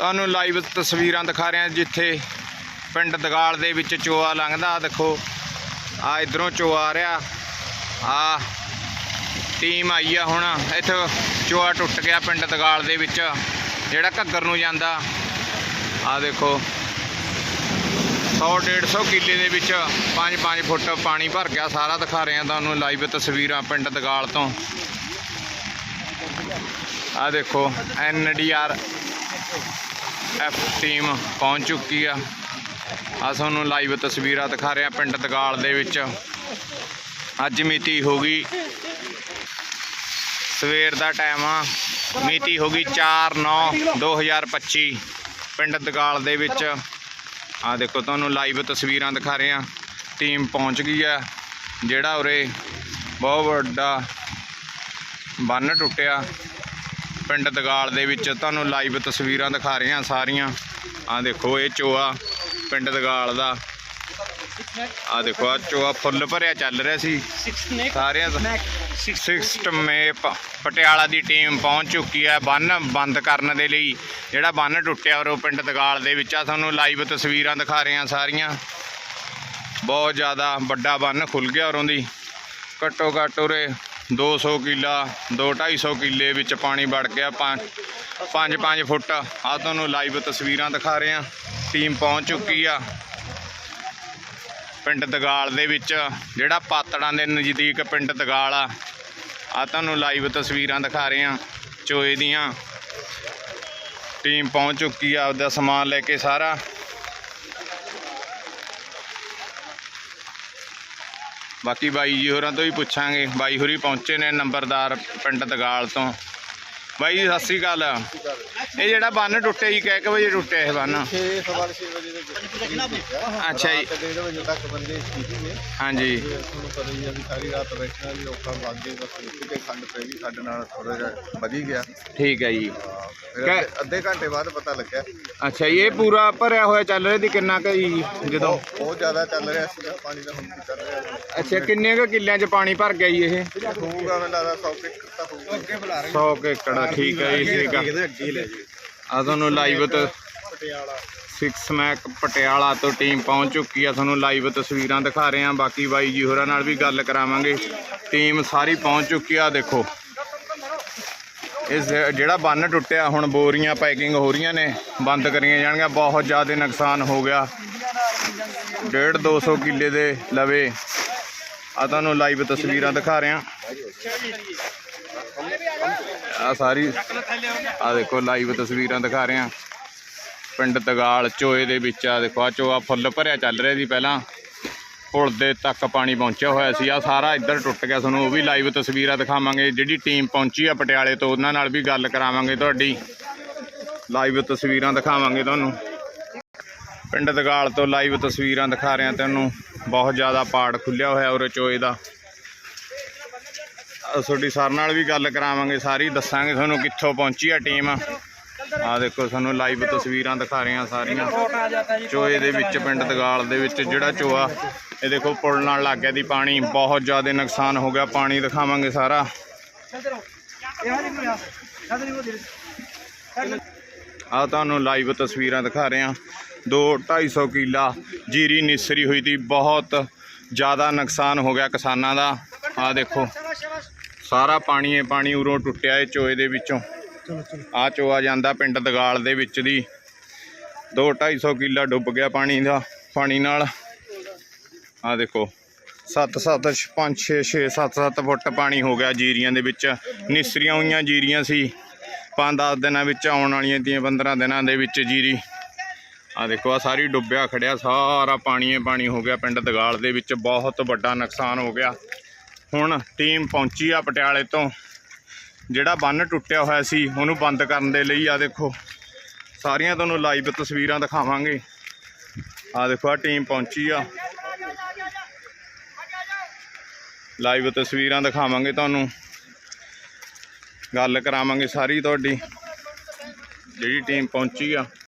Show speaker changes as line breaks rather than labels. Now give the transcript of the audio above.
ਤੁਹਾਨੂੰ ਲਾਈਵ ਤਸਵੀਰਾਂ ਦਿਖਾ ਰਿਹਾ ਜਿੱਥੇ ਪਿੰਡ ਦਗਾਲ ਦੇ ਵਿੱਚ ਚੋਆ ਲੰਘਦਾ। ਦੇਖੋ ਆ ਇਧਰੋਂ ਚੋਆ ਆ ਰਿਹਾ। ਆ ਟੀਮ ਆਈ ਆ ਹੁਣ। ਇੱਥੇ ਚੋਆ ਟੁੱਟ ਗਿਆ ਪਿੰਡ ਦਗਾਲ ਦੇ ਵਿੱਚ। ਜਿਹੜਾ ਘੱਗਰ ਨੂੰ ਜਾਂਦਾ ਆ ਦੇਖੋ। 100 150 ਕਿੱਲੇ ਦੇ ਵਿੱਚ 5-5 ਫੁੱਟ ਪਾਣੀ ਭਰ ਗਿਆ। ਸਾਰਾ ਦਿਖਾ ਰਹੇ ਹਾਂ ਤੁਹਾਨੂੰ ਲਾਈਵ ਤਸਵੀਰਾਂ ਪਿੰਡ ਦਗਾਲ ਤੋਂ। ਆ ਦੇਖੋ ਐਨਡੀਆਰ ਐਫ ਟੀਮ ਪਹੁੰਚ ਚੁੱਕੀ ਆ। ਆ ਤੁਹਾਨੂੰ ਲਾਈਵ ਤਸਵੀਰਾਂ ਦਿਖਾ ਰਿਹਾ ਪਿੰਡ ਦਗਾਲ ਦੇ ਵਿੱਚ। ਅੱਜ ਮਿਤੀ ਹੋ ਗਈ। ਸਵੇਰ ਦਾ ਟਾਈਮ ਆ। ਮਿਤੀ ਹੋ ਗਈ 4/9/2025 ਪਿੰਡ ਦਗਾਲ ਦੇ ਵਿੱਚ। ਆ ਦੇਖੋ ਤੁਹਾਨੂੰ ਲਾਈਵ ਤਸਵੀਰਾਂ ਦਿਖਾ ਰਹੇ ਆ। ਟੀਮ ਪਹੁੰਚ ਗਈ ਆ। ਜਿਹੜਾ ਉਰੇ ਬਹੁਤ ਵੱਡਾ ਬੰਨ ਟੁੱਟਿਆ। ਪਿੰਡ ਦਗਾਲ ਦੇ ਵਿੱਚ ਤੁਹਾਨੂੰ ਲਾਈਵ ਤਸਵੀਰਾਂ ਦਿਖਾ ਰਹੇ ਹਾਂ ਸਾਰੀਆਂ। ਆ ਦੇਖੋ ਇਹ ਚੋਆ ਪਿੰਡ ਦਗਾਲ ਦਾ। ਆ ਦੇਖੋ ਆ ਚੋਆ ਫੁੱਲ ਭਰਿਆ ਚੱਲ ਰਿਹਾ ਸੀ। ਸਾਰਿਆਂ ਦਾ ਸਿਕਸਟ ਮੇਪ ਪਟਿਆਲਾ ਦੀ ਟੀਮ ਪਹੁੰਚ ਚੁੱਕੀ ਹੈ ਬੰਨ ਬੰਦ ਕਰਨ ਦੇ ਲਈ। ਜਿਹੜਾ ਬੰਨ ਟੁੱਟਿਆ ਔਰ ਉਹ ਪਿੰਡ ਦਗਾਲ ਦੇ ਵਿੱਚ ਆ, ਤੁਹਾਨੂੰ ਲਾਈਵ ਤਸਵੀਰਾਂ ਦਿਖਾ ਰਹੇ ਹਾਂ ਸਾਰੀਆਂ। ਬਹੁਤ ਜ਼ਿਆਦਾ ਵੱਡਾ ਬੰਨ ਖੁੱਲ ਗਿਆ ਔਰੋਂ ਦੀ ਘੱਟੋ ਘੱਟ ਉਰੇ 200 ਕਿੱਲਾ 2-250 ਕਿੱਲੇ ਵਿੱਚ ਪਾਣੀ ਵੜ ਗਿਆ 5-5 ਫੁੱਟ। ਆ ਤੁਹਾਨੂੰ ਲਾਈਵ ਤਸਵੀਰਾਂ ਦਿਖਾ ਰਹੇ ਹਾਂ। ਟੀਮ ਪਹੁੰਚ ਚੁੱਕੀ ਆ। ਪਿੰਡ ਦਗਾਲ ਦੇ ਵਿੱਚ, ਜਿਹੜਾ ਪਾਤੜਾਂ ਦੇ ਨਜ਼ਦੀਕ ਪਿੰਡ ਦਗਾਲ ਆ। ਆ ਤੁਹਾਨੂੰ ਲਾਈਵ ਤਸਵੀਰਾਂ ਦਿਖਾ ਰਹੇ ਹਾਂ ਚੋਏ ਦੀਆਂ। ਟੀਮ ਪਹੁੰਚ ਚੁੱਕੀ ਆ, ਆਪਦਾ ਸਮਾਨ ਲੈ ਕੇ ਸਾਰਾ। ਬਾਕੀ ਬਾਈ ਜੀ ਹੋਰਾਂ ਤੋਂ ਵੀ ਪੁੱਛਾਂਗੇ। ਬਾਈ ਹੋਰੀ ਪਹੁੰਚੇ ਨੇ ਨੰਬਰਦਾਰ ਪਿੰਡ ਦਗਾਲ ਤੋਂ। ਬਾਈ ਜੀ ਸਤਿ ਸ੍ਰੀ ਅਕਾਲ। ਇਹ ਜਿਹੜਾ ਬੰਨ ਟੁੱਟਿਆ ਜੀ ਕਿਹ ਕੁ ਵਜੇ ਟੁੱਟਿਆ ਇਹ ਬੰਨ?
6 ਸਵਾਲ 6 ਵਜੇ ਦੇ ਵਿੱਚ।
ਅੱਛਾ ਜੀ।
ਡੇਢ ਵਜੇ ਤੱਕ ਬੰਦੇ ਸਥਿਤੀ ਨੇ
ਹਾਂਜੀ।
ਤੇ ਤੁਹਾਨੂੰ ਪਤਾ ਹੀ ਆ ਵੀ ਸਾਰੀ ਰਾਤ ਬੈਠਣਾ ਵੀ ਔਖਾ ਲੱਗ ਗਿਆ ਬਸ ਕਿਤੇ ਖੰਡ ਪੈ ਗਈ ਸਾਡੇ ਨਾਲ ਥੋੜਾ ਜਿਹਾ ਵਧੀ ਗਿਆ।
ਠੀਕ ਹੈ ਜੀ।
ਫਿਰ
ਕ-
ਅੱਧੇ- ਅੱਧੇ ਘੰਟੇ ਬਾਅਦ ਪਤਾ ਲੱਗਿਆ।
ਅੱਛਾ ਜੀ, ਇਹ ਪੂਰਾ ਭਰਿਆ ਹੋਇਆ ਚੱਲ ਰਿਹਾ ਦੀ ਕਿੰਨਾ ਕੁ ਜੀ ਜਦੋਂ?
ਬਹੁਤ- ਬਹੁਤ ਜ਼ਿਆਦਾ ਚੱਲ ਰਿਹਾ ਸੀਗਾ ਪਾਣੀ ਦਾ ਹੁਣ ਕੀ ਚੱਲ ਰਿਹਾ।
ਅੱਛਾ ਕਿੰਨੇ ਕੁ ਕਿੱਲਿਆਂ 'ਚ ਪਾਣੀ ਭਰ ਗਿਆ ਜੀ ਇਹ?
ਹੋਊਗਾ ਮੈਨੂੰ ਲੱਗਦਾ 100 ਕਿੱਕ ਤਾਂ ਹੋਊਗਾ। ਅੱਗੇ ਬੁਲਾ
100 ਕੁ ਏਕੜ ਠੀਕ ਹੈ ਜੀ ਠੀਕ ਆ। ਤੁਹਾਨੂੰ ਲਾਈਵ ਤੇ
ਪਟਿਆਲਾ
6 ਮੈਕ ਪਟਿਆਲਾ ਤੋਂ ਟੀਮ ਪਹੁੰਚ ਚੁੱਕੀ ਆ। ਤੁਹਾਨੂੰ ਲਾਈਵ ਤਸਵੀਰਾਂ ਦਿਖਾ ਰਹੇ ਆ। ਬਾਕੀ ਬਾਈ ਜੀ ਹੋਰਾਂ ਨਾਲ ਵੀ ਗੱਲ ਕਰਾਵਾਂਗੇ। ਟੀਮ ਸਾਰੀ ਪਹੁੰਚ ਚੁੱਕੀ ਆ ਦੇਖੋ। ਇਸ ਜਿਹੜਾ ਬੰਨ ਟੁੱਟਿਆ ਹੁਣ ਬੋਰੀਆਂ ਪੈਕਿੰਗ ਹੋ ਰਹੀਆਂ ਨੇ। ਬੰਦ ਕਰੀਆਂ ਜਾਣਗੀਆਂ। ਬਹੁਤ ਜ਼ਿਆਦਾ ਨੁਕਸਾਨ ਹੋ ਗਿਆ। 1.5 200 ਕਿੱਲੇ ਦੇ ਲਵੇ। ਆ ਤੁਹਾਨੂੰ ਲਾਈਵ ਤਸਵੀਰਾਂ ਦਿਖਾ ਰਹੇ ਆ। ਆ ਸਾਰੀ ਆ ਦੇਖੋ ਲਾਈਵ ਤਸਵੀਰਾਂ ਦਿਖਾ ਰਹੇ ਆ ਪਿੰਡ ਦਗਾਲ ਚੋਏ ਦੇ ਵਿੱਚ ਆ ਦੇਖੋ ਆ ਚੋਆ ਫੁੱਲ ਭਰਿਆ ਚੱਲ ਰਿਹਾ ਸੀ ਪਹਿਲਾਂ। ਪੁਲ ਦੇ ਤੱਕ ਪਾਣੀ ਪਹੁੰਚਿਆ ਹੋਇਆ ਸੀ ਆ ਸਾਰਾ ਇੱਧਰ ਟੁੱਟ ਗਿਆ, ਤੁਹਾਨੂੰ ਉਹ ਵੀ ਲਾਈਵ ਤਸਵੀਰਾਂ ਦਿਖਾਵਾਂਗੇ। ਜਿਹੜੀ ਟੀਮ ਪਹੁੰਚੀ ਆ ਪਟਿਆਲੇ ਤੋਂ, ਉਹਨਾਂ ਨਾਲ ਵੀ ਗੱਲ ਕਰਾਵਾਂਗੇ ਤੁਹਾਡੀ। ਲਾਈਵ ਤਸਵੀਰਾਂ ਦਿਖਾਵਾਂਗੇ ਤੁਹਾਨੂੰ। ਪਿੰਡ ਦਗਾਲ ਤੋਂ ਲਾਈਵ ਤਸਵੀਰਾਂ ਦਿਖਾ ਰਹੇ ਹਾਂ ਤੁਹਾਨੂੰ। ਬਹੁਤ ਜ਼ਿਆਦਾ ਪਾੜ ਖੁੱਲਿਆ ਹੋਇਆ ਉਰੇ ਚੋਏ ਦਾ। ਤੁਹਾਡੀ ਸਰ ਨਾਲ ਵੀ ਗੱਲ ਕਰਾਵਾਂਗੇ ਸਾਰੀ, ਦੱਸਾਂਗੇ ਤੁਹਾਨੂੰ ਕਿੱਥੋਂ ਪਹੁੰਚੀ ਆ ਟੀਮ। ਆ ਦੇਖੋ ਤੁਹਾਨੂੰ ਲਾਈਵ ਤਸਵੀਰਾਂ ਦਿਖਾ ਰਹੇ ਹਾਂ ਸਾਰੀਆਂ। ਚੋਏ ਦੇ ਵਿੱਚ, ਪਿੰਡ ਦਗਾਲ ਦੇ ਵਿੱਚ ਜਿਹੜਾ ਚੋਆ, ਇਹ ਦੇਖੋ ਪੁਲ ਨਾਲ ਲੱਗ ਗਿਆ ਦੀ ਪਾਣੀ, ਬਹੁਤ ਜ਼ਿਆਦਾ ਨੁਕਸਾਨ ਹੋ ਗਿਆ, ਪਾਣੀ ਦਿਖਾਵਾਂਗੇ ਸਾਰਾ। ਆ ਤੁਹਾਨੂੰ ਲਾਈਵ ਤਸਵੀਰਾਂ ਦਿਖਾ ਰਹੇ ਹਾਂ। 2 250 ਕਿੱਲਾ ਜੀਰੀ ਨਿਸਰੀ ਹੋਈ ਤੀ ਬਹੁਤ ਜ਼ਿਆਦਾ ਨੁਕਸਾਨ ਹੋ ਗਿਆ ਕਿਸਾਨਾਂ ਦਾ। ਆ ਦੇਖੋ। ਸਾਰਾ ਪਾਣੀ ਇਹ ਪਾਣੀ ਉਰੋਂ ਟੁੱਟਿਆ ਇਹ ਚੋਏ ਦੇ ਵਿੱਚੋਂ। ਆ ਚੋਆ ਜਾਂਦਾ ਪਿੰਡ ਦਗਾਲ ਦੇ ਵਿੱਚ ਦੀ। 2 250 ਕਿੱਲਾ ਡੁੱਬ ਗਿਆ ਪਾਣੀ ਦਾ ਪਾਣੀ ਨਾਲ। ਆ ਦੇਖੋ 7 7 5 6 6 7 7 ਫੁੱਟ ਪਾਣੀ ਹੋ ਗਿਆ ਜੀਰੀਆਂ ਦੇ ਵਿੱਚ। ਨਿਸਰੀਆਂ ਹੋਈਆਂ ਜੀਰੀਆਂ ਸੀ। 5-10 ਦਿਨਾਂ ਵਿੱਚ ਆਉਣ ਵਾਲੀਆਂ ਤੀਆਂ 15 ਦਿਨਾਂ ਦੇ ਵਿੱਚ ਜੀਰੀ। ਆ ਦੇਖੋ ਆ ਸਾਰੀ ਡੁੱਬਿਆ ਖੜਿਆ ਸਾਰਾ ਪਾਣੀ ਪਾਣੀ ਹੋ ਗਿਆ ਪਿੰਡ ਦਗਾਲ ਦੇ ਵਿੱਚ। ਬਹੁਤ ਵੱਡਾ ਨੁਕਸਾਨ ਹੋ ਗਿਆ। ਹੁਣ ਟੀਮ ਪਹੁੰਚੀ ਆ ਪਟਿਆਲੇ ਤੋਂ। ਜਿਹੜਾ ਬੰਨ ਟੁੱਟਿਆ ਹੋਇਆ ਸੀ, ਉਹਨੂੰ ਬੰਦ ਕਰਨ ਦੇ ਲਈ ਆ ਦੇਖੋ। ਸਾਰੀਆਂ ਤੁਹਾਨੂੰ ਲਾਈਵ ਤਸਵੀਰਾਂ ਦਿਖਾਵਾਂਗੇ। ਆ ਦੇਖੋ, ਆ ਟੀਮ ਪਹੁੰਚੀ ਆ। ਲਾਈਵ ਤਸਵੀਰਾਂ ਦਿਖਾਵਾਂਗੇ ਤੁਹਾਨੂੰ। ਗੱਲ ਕਰਾਵਾਂਗੇ ਸਾਰੀ ਤੁਹਾਡੀ। ਜਿਹੜੀ ਟੀਮ ਪਹੁੰਚੀ ਆ।